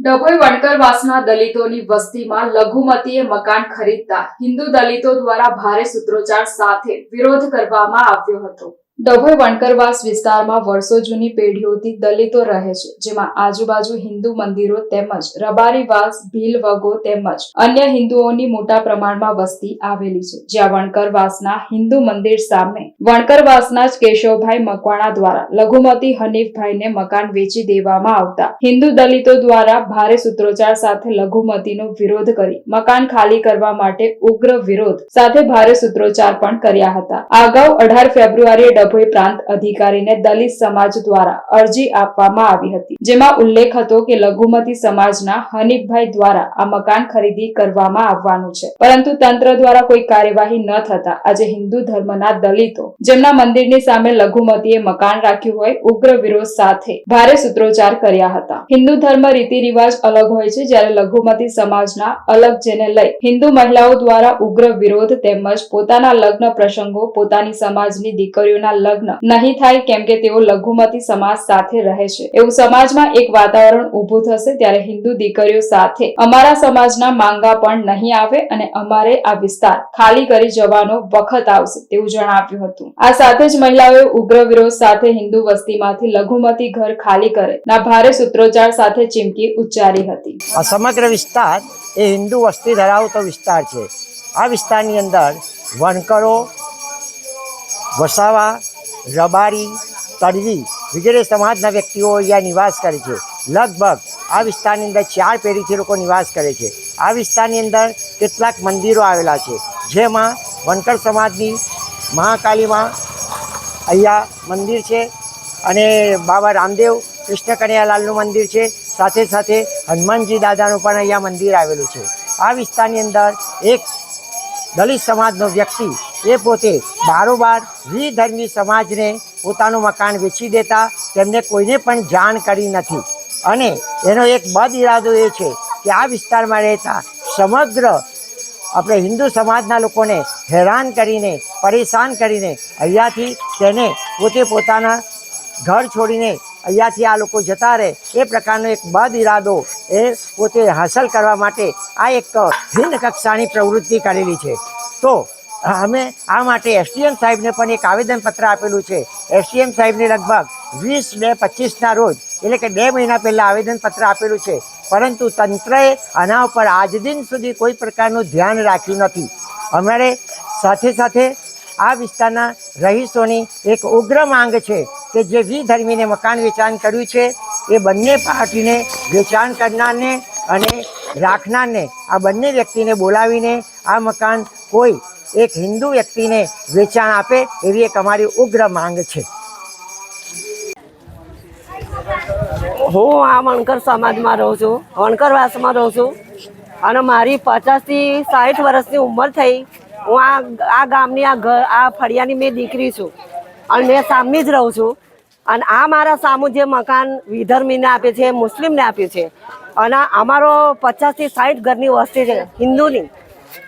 ડભોઈ વણકરવાસના દલિતોની વસ્તીમાં લઘુમતીએ મકાન ખરીદતા હિન્દુ દલિતો દ્વારા ભારે સૂત્રોચ્ચાર સાથે વિરોધ કરવામાં આવ્યો હતો. ડભોઈ વણકરવાસ વિસ્તારમાં વર્ષો જૂની પેઢીઓથી દલિતો રહે છે, જેમાં આજુબાજુ હિન્દુ મંદિરો તેમજ રબારીવાસ ભીલ વગો તેમજ અન્ય હિન્દુઓની મોટા પ્રમાણમાં વસ્તી આવેલી છે. જ્યાં વણકરવાસના હિન્દુ મંદિર સામે વણકરવાસના જ કેશવભાઈ મકવાણા દ્વારા લઘુમતી હનીફભાઈને મકાન વેચી દેવામાં આવતા હિન્દુ દલિતો દ્વારા ભારે સૂત્રોચ્ચાર સાથે લઘુમતીનો વિરોધ કરી મકાન ખાલી કરવા માટે ઉગ્ર વિરોધ સાથે ભારે સૂત્રોચ્ચાર પણ કર્યા હતા. અગાઉ અઢાર ફેબ્રુઆરીએ ડભોઈ પ્રાંત અધિકારીને દલિત સમાજ દ્વારા અરજી આપવામાં આવી હતી, જેમાં ઉલ્લેખ હતો કે લઘુમતી સમાજના હનીફભાઈ દ્વારા આ મકાન ખરીદી કરવામાં આવવાનું છે. પરંતુ તંત્ર દ્વારા કોઈ કાર્યવાહી ન થતા આજે હિન્દુ ધર્મના દલિતો, જેમના મંદિરની સામે લઘુમતીએ મકાન રાખ્યું હોય, ઉગ્ર વિરોધ સાથે ભારે સૂત્રોચ્ચાર કર્યા હતા. હિન્દુ ધર્મ રીતિ રિવાજ અલગ હોય છે જ્યારે લઘુમતી સમાજના અલગ જેને લઈ હિન્દુ મહિલાઓ દ્વારા ઉગ્ર વિરોધ તેમજ પોતાના લગ્ન પ્રસંગો, પોતાની સમાજની દીકરીઓના લગ્ન નહીં થાય કેમ કે તેઓ લઘુમતી સમાજ સાથે રહે છે. એવું સમાજમાં એક વાતાવરણ ઊભું થશે ત્યારે હિન્દુ દીકરીઓ સાથે અમારા સમાજના માંગા પણ નહીં આવે અને અમારે આ વિસ્તાર ખાલી કરી જવાનો વખત આવશે તેવું જણાવ્યું હતું. આ સાથે જ મહિલાઓએ ઉગ્ર વિરોધ સાથે હિન્દુ વસ્તીમાંથી લઘુમતી ઘર ખાલી કરે ના ભારે સૂત્રોચ્ચાર સાથે ચીમકી ઉચ્ચારી હતી. આ સમગ્ર વિસ્તાર એ હિન્દુ વસ્તી ધરાવતો વિસ્તાર છે. આ વિસ્તારની અંદર વણકરો વસાવા, રબારી, તડવી વગેરે સમાજના વ્યક્તિઓ અહીંયા નિવાસ કરે છે. લગભગ આ વિસ્તારની અંદર ચાર પેઢીથી લોકો નિવાસ કરે છે. આ વિસ્તારની અંદર કેટલાક મંદિરો આવેલા છે. જેમાં વનકર સમાજની મહાકાલીમાં અહીંયા મંદિર છે અને બાબા રામદેવ કૃષ્ણ કનૈયાલાલનું મંદિર છે. સાથે સાથે હનુમાનજી દાદાનું પણ અહીંયા મંદિર આવેલું છે. આ વિસ્તારની અંદર એક દલિત સમાજનો વ્યક્તિ એ પોતે બારોબાર વિધર્મી સમાજને પોતાનું મકાન વેચી દેતા તેમને કોઈને પણ જાણ કરી નથી. અને એનો એક બદ ઇરાદો એ છે કે આ વિસ્તારમાં રહેતા સમગ્ર આપણે હિન્દુ સમાજના લોકોને હેરાન કરીને, પરેશાન કરીને અહીંયાથી તેને પોતે પોતાના ઘર છોડીને અહીંયાથી આ લોકો જતા રહે. એ પ્રકારનો એક બદ ઇરાદો એ પોતે હાંસલ કરવા માટે આ એક ભિન્ન કક્ષાની પ્રવૃત્તિ કરેલી છે. તો અમે આ માટે એસડીએમ સાહેબને પણ એક આવેદનપત્ર આપેલું છે. એસડીએમ સાહેબને લગભગ વીસ બે પચીસના રોજ, એટલે કે બે મહિના પહેલાં આવેદનપત્ર આપેલું છે. પરંતુ તંત્રએ આના ઉપર આજ દિન સુધી કોઈ પ્રકારનું ધ્યાન રાખ્યું નથી. અમારે સાથે સાથે આ વિસ્તારના રહીશોની એક ઉગ્ર માંગ છે કે જે વિધર્મીને મકાન વેચાણ કર્યું છે, એ બંને પાર્ટીને વેચાણ કરનારને અને રાખનારને, આ બંને વ્યક્તિને બોલાવીને આ મકાન કોઈ એક હિન્દુ વ્યક્તિને વેચાણ આપે એવી એક અમારી ઉગ્ર માંગ છે. હું આ વણકર સમાજમાં રહું છું વણકરવાસમાં રહું છું અને મારી પચાસથી સાઠ વર્ષની ઉંમર થઈ હું આ આ ગામની આ ઘર આ ફળિયાની મેં દીકરી છું અને મેં સામની જ રહું છું અને આ મારા સામું જે મકાન વિધર્મીને આપે છે, મુસ્લિમને આપ્યું છે અને અમારો પચાસથી સાઠ ઘરની વસ્તી છે, હિન્દુની.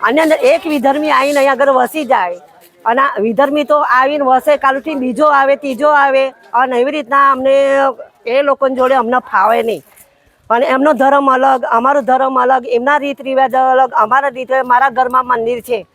અને અંદર એક વિધર્મી આવીને અહીંયા આગળ વસી જાય. અને વિધર્મી તો આવીને વસે, કાલથી બીજો આવે, ત્રીજો આવે. અને એવી રીતના અમને એ લોકોની જોડે અમને ફાવે નહીં. અને એમનો ધર્મ અલગ, અમારો ધર્મ અલગ, એમના રીત રિવાજ અલગ, અમારા રીત મારા ઘરમાં મંદિર છે.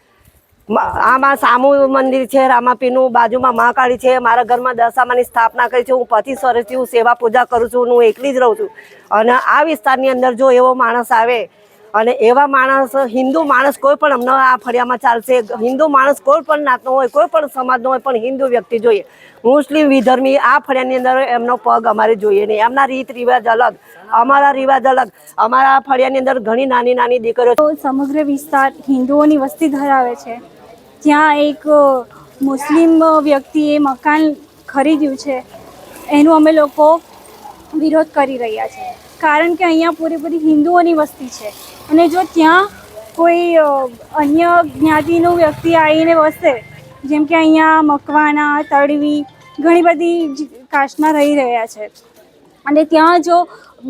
આમાં સામુ મંદિર છે રામાપીનું બાજુમાં મહાકાળી છે. મારા ઘરમાં દશામાની સ્થાપના કરી છે. હું પચીસ વર્ષથી હું સેવા પૂજા કરું છું, હું એકલી જ રહું છું. અને આ વિસ્તારની અંદર જો એવો માણસ આવે અને એવા માણસ, હિન્દુ માણસ કોઈ પણ અમને આ ફળિયામાં ચાલશે. હિન્દુ માણસ કોઈ પણ નાતનો હોય, કોઈ પણ સમાજનો હોય, પણ હિન્દુ વ્યક્તિ જોઈએ. મુસ્લિમ વિધર્મી આ ફળિયાની અંદર એમનો પગ અમારે જોઈએ નહીં. એમના રીત રિવાજ અલગ, અમારા રિવાજ અલગ. અમારા ફળિયાની અંદર ઘણી નાની નાની દીકરીઓ સમગ્ર વિસ્તાર હિન્દુઓની વસ્તી ધરાવે છે. ત્યાં એક મુસ્લિમ વ્યક્તિએ મકાન ખરીદ્યું છે, એનું અમે લોકો વિરોધ કરી રહ્યા છીએ. કારણ કે અહીંયા પૂરેપૂરી હિન્દુઓની વસ્તી છે. અને જો ત્યાં કોઈ અન્ય જ્ઞાતિનું વ્યક્તિ આવીને વસે, જેમ કે અહીંયા મકવાના તળવી, ઘણી બધી જ કાસ્ટના રહી રહ્યા છે. અને ત્યાં જો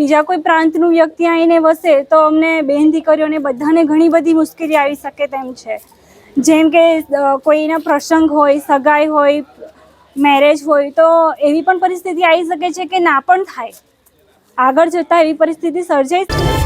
બીજા કોઈ પ્રાંતનું વ્યક્તિ આવીને વસે, તો અમને બહેન દીકરીઓને બધાને ઘણી બધી મુશ્કેલી આવી શકે તેમ છે. જેમ કે કોઈના પ્રસંગ હોય, સગાઈ હોય, મેરેજ હોય, તો એવી પણ પરિસ્થિતિ આવી શકે છે કે ના પણ થાય. આગળ જતાં એવી પરિસ્થિતિ સર્જાઈ